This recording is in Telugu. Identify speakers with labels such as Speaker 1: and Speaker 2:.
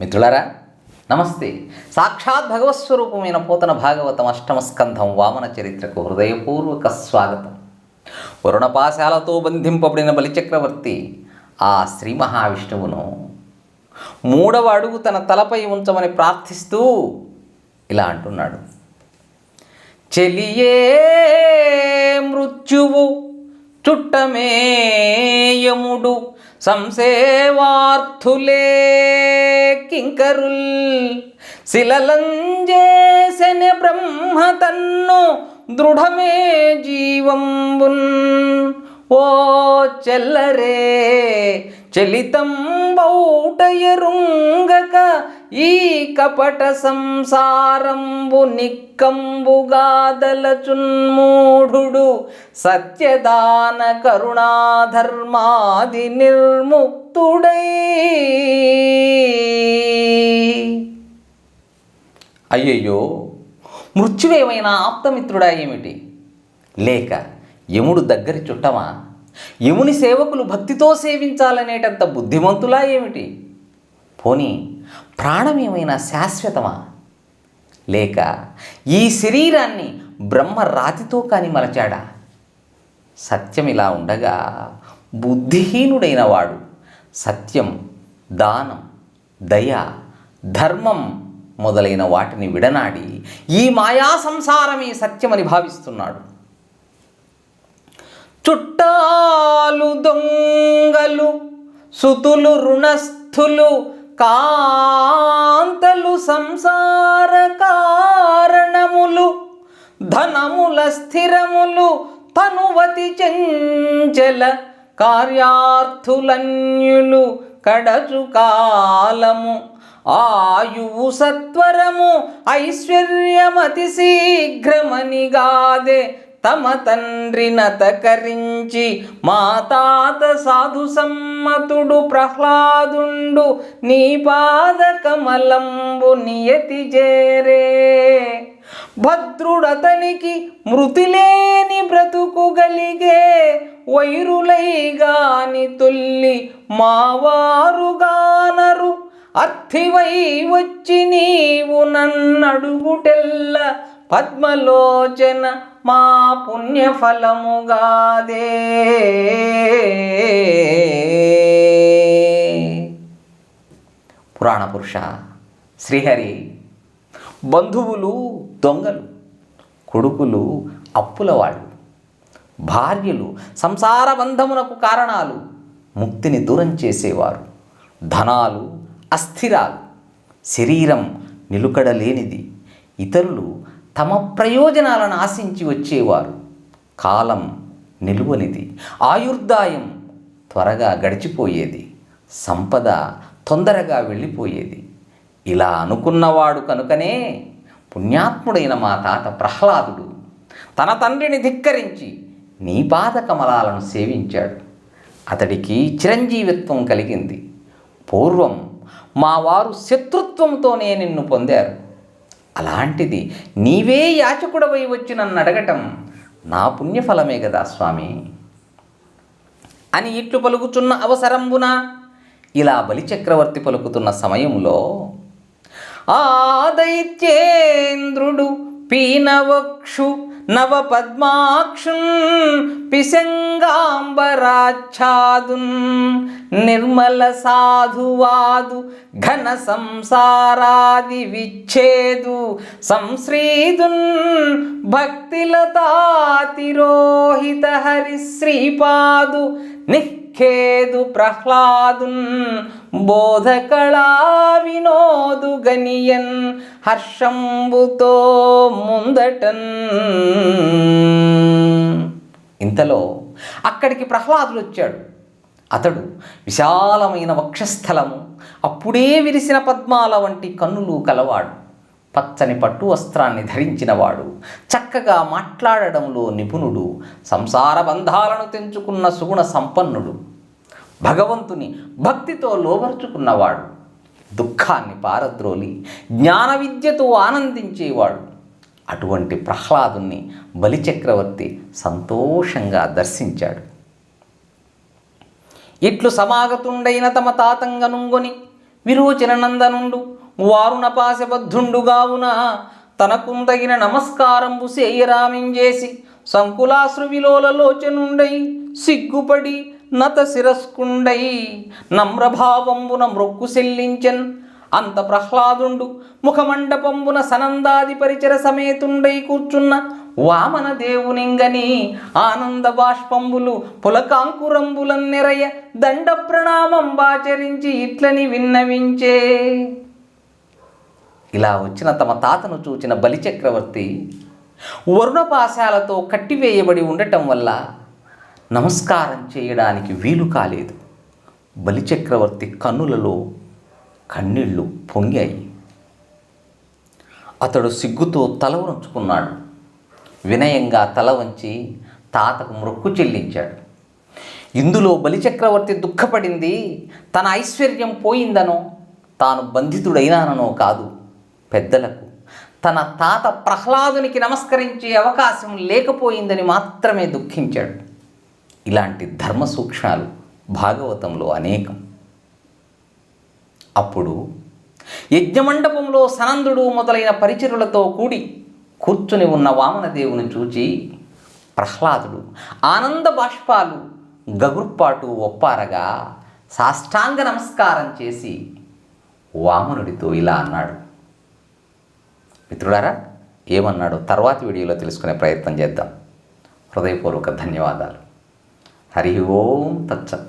Speaker 1: మిత్రులారా నమస్తే. సాక్షాత్ భగవత్స్వరూపమైన పోతన భాగవతం అష్టమ స్కంధం వామన చరిత్రకు హృదయపూర్వక స్వాగతం. వరుణపాశాలతో బంధింపబడిన బలిచక్రవర్తి ఆ శ్రీ మహావిష్ణువును మూడవ అడుగు తన తలపై ఉంచమని ప్రార్థిస్తూ ఇలా అంటున్నాడు. చెలియే మృత్యువు చుట్టమేయముడు సంసేవార్థులే కింకరుల్. శిలలంజేసెన బ్రహ్మ తన్ను దృఢమే జీవంబున్. ఓ చెల్లరే చలితం బౌటయరుంగక ఈ కపట సంసారంబు నిక్కంబుగాదలచున్మూఢుడు సత్యదాన కరుణాధర్మాది నిర్ముక్తుడై. అయ్యయ్యో మృత్యువేమైనా ఆప్తమిత్రుడా ఏమిటి? లేక యముడు దగ్గరి చుట్టమా? యముని సేవకులు భక్తితో సేవించాలనేటంత బుద్ధిమంతులా ఏమిటి? పోనీ ప్రాణం ఏమైనా శాశ్వతమా? లేక ఈ శరీరాన్ని బ్రహ్మ రాతితో కాని మలచాడా? సత్యం ఇలా ఉండగా బుద్ధిహీనుడైన వాడు సత్యం దానం దయ ధర్మం మొదలైన వాటిని విడనాడి ఈ మాయా సంసారమే సత్యమని భావిస్తున్నాడు. చుట్టాలు దొంగలు సుతులు రుణస్థులు కాంతలు సంసార కారణములు ధనముల స్థిరములు తనువతి చెంచల కార్యార్థులన్యులు కడచు కాలము. ఆయువు సత్వరము ఐశ్వర్యమతి శీఘ్రమనిగాదే తమ తండ్రి నతకరించి మా తాత సాధు సమ్మతుడు ప్రహ్లాదుండు నీ పాద కమలంబు నియతి చేరే. భద్రుడతనికి మృతిలేని బ్రతుకుగలిగే వైరులైగాని తొల్లి మావారుగానరు అర్థివై వచ్చి నీవు నన్నడుగుటెల్ల పద్మలోచన మా పుణ్యఫలముగాదే. పురాణ పురుష శ్రీహరి బంధువులు దొంగలు కొడుకులు అప్పులవాళ్ళు భార్యలు సంసార బంధమునకు కారణాలు ముక్తిని దూరం చేసేవారు ధనాలు అస్థిరాలు శరీరం నిలుకడలేనిది ఇతరులు తమ ప్రయోజనాలను ఆశించి వచ్చేవారు. కాలం నిలువనిది. ఆయుర్దాయం త్వరగా గడిచిపోయేది. సంపద తొందరగా వెళ్ళిపోయేది. ఇలా అనుకున్నవాడు కనుకనే పుణ్యాత్ముడైన మా తాత ప్రహ్లాదుడు తన తండ్రిని ధిక్కరించి నీ పాద కమలాలను సేవించాడు. అతడికి చిరంజీవిత్వం కలిగింది. పూర్వం మా వారు శత్రుత్వంతోనే నిన్ను పొందారు. అలాంటిది నీవే యాచకుడవై వచ్చి నన్ను అడగటం నా పుణ్యఫలమే కదా స్వామి. అని ఇట్లు పలుకుచున్న అవసరంబున ఇలా బలిచక్రవర్తి పలుకుతున్న సమయంలో ఆ దైత్యేంద్రుడు పీనవక్షు నవ పద్మాక్షున్ పిశంగాంబరాచ్ఛాదున్ నిర్మల సాధువాదు ఘన సంసారాది విచ్ఛేదు సంశ్రీదున్ భక్తిలతాతిరోహిత హరి శ్రీపాదు నిఖేదు ప్రహ్లాదున్ బోధకళా వినోదు గనియన్ హర్షంబుతో ముందటన్. ఇంతలో అక్కడికి ప్రహ్లాదుడు వచ్చాడు. అతడు విశాలమైన వక్షస్థలము అప్పుడే విరిసిన పద్మాల వంటి కన్నులు కలవాడు. పచ్చని పట్టు వస్త్రాన్ని ధరించినవాడు. చక్కగా మాట్లాడడంలో నిపుణుడు సంసార బంధాలను తెంచుకున్న సుగుణ సంపన్నుడు. భగవంతుని భక్తితో లోబర్చుకున్నవాడు. దుఃఖాన్ని పారద్రోలి జ్ఞాన విద్యతో ఆనందించేవాడు. అటువంటి ప్రహ్లాదుని బలిచక్రవర్తి సంతోషంగా దర్శించాడు. ఇట్లు సమాగతుండైన తమ తాతంగనుంగొని విరోచన నందనుండు వారుణపాశబద్ధుండుగావున తనకుందగిన నమస్కారంబు సేయరామించేసి సంకులాశ్రువిలోలలోచనుండై సిగ్గుపడి నత శిరస్కుండై నమ్రభావంబున మ్రొక్కు సెల్లించెన్ అంత ప్రహ్లాదుండు ముఖమండపంబున సనందాది పరిచర సమేతుండై కూర్చున్న వామన దేవునింగని ఆనంద బాష్పంబులు పులకాంకురంబులన్నెరయ దండ ప్రణామంబాచరించి ఇట్లని విన్నవించే ఇలా వచ్చిన తమ తాతను చూచిన బలిచక్రవర్తి వరుణపాశాలతో కట్టివేయబడి ఉండటం వల్ల నమస్కారం చేయడానికి వీలు కాలేదు. బలిచక్రవర్తి కన్నులలో కన్నీళ్ళు పొంగాయి. అతడు సిగ్గుతో తల ఉంచుకున్నాడు వినయంగా తల వంచి తాతకు మొక్కు చెల్లించాడు. ఇందులో బలిచక్రవర్తి దుఃఖపడింది తన ఐశ్వర్యం పోయిందనో తాను బంధితుడైనాననో కాదు. పెద్దలకు. తన తాత ప్రహ్లాదునికి నమస్కరించే అవకాశం లేకపోయిందని మాత్రమే దుఃఖించాడు. ఇలాంటి ధర్మ సూక్ష్మాలు భాగవతంలో అనేకం. అప్పుడు యజ్ఞమండపంలో సనందుడు మొదలైన పరిచరులతో కూడి కూర్చుని ఉన్న వామనదేవుని చూచి ప్రహ్లాదుడు ఆనంద బాష్పాలు గగుర్పాటు ఒప్పారగా సాష్టాంగ నమస్కారం చేసి వామనుడితో ఇలా అన్నాడు. మిత్రులారా ఏమన్నాడో తర్వాతి వీడియోలో తెలుసుకునే ప్రయత్నం చేద్దాం. హృదయపూర్వక ధన్యవాదాలు. హరి ఓం తచ్చత్